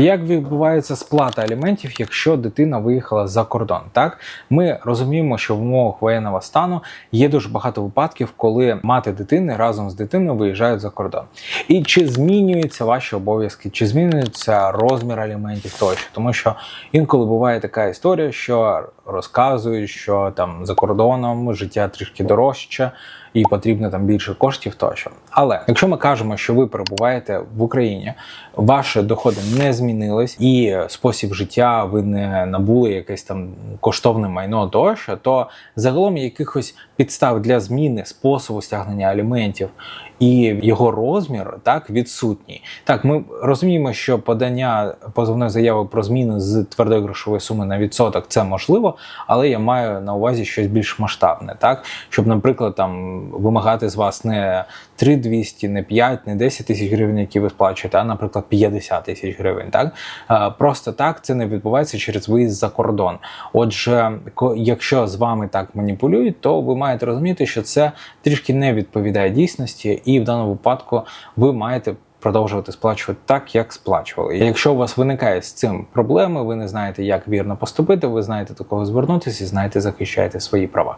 Як відбувається сплата аліментів, якщо дитина виїхала за кордон? Так ми розуміємо, що в умовах воєнного стану є дуже багато випадків, коли мати дитини разом з дитиною виїжджають за кордон. І чи змінюються ваші обов'язки, чи змінюється розмір аліментів тощо, тому що інколи буває така історія, що розказують, що там за кордоном життя трішки дорожче і потрібно там більше коштів тощо. Але якщо ми кажемо, що ви перебуваєте в Україні, ваші доходи не змінились, і спосіб життя ви не набули якесь там коштовне майно тощо, то загалом якихось підстав для зміни способу стягнення аліментів і його розмір так відсутній. Так, ми розуміємо, що подання позовної заяви про зміну з твердої грошової суми на відсоток це можливо, але я маю на увазі щось більш масштабне, так щоб, наприклад, там вимагати з вас не 3200, не 5, не 10 тисяч гривень, які ви сплачуєте, а, наприклад, 50 тисяч гривень. Так просто так це не відбувається через виїзд за кордон. Отже, якщо з вами так маніпулюють, то ви маєте розуміти, що це трішки не відповідає дійсності, і в даному випадку ви маєте. Продовжувати сплачувати так, як сплачували. І Якщо у вас виникає з цим проблеми, ви не знаєте, як вірно поступити, ви знаєте до кого звернутися і знаєте, захищаєте свої права.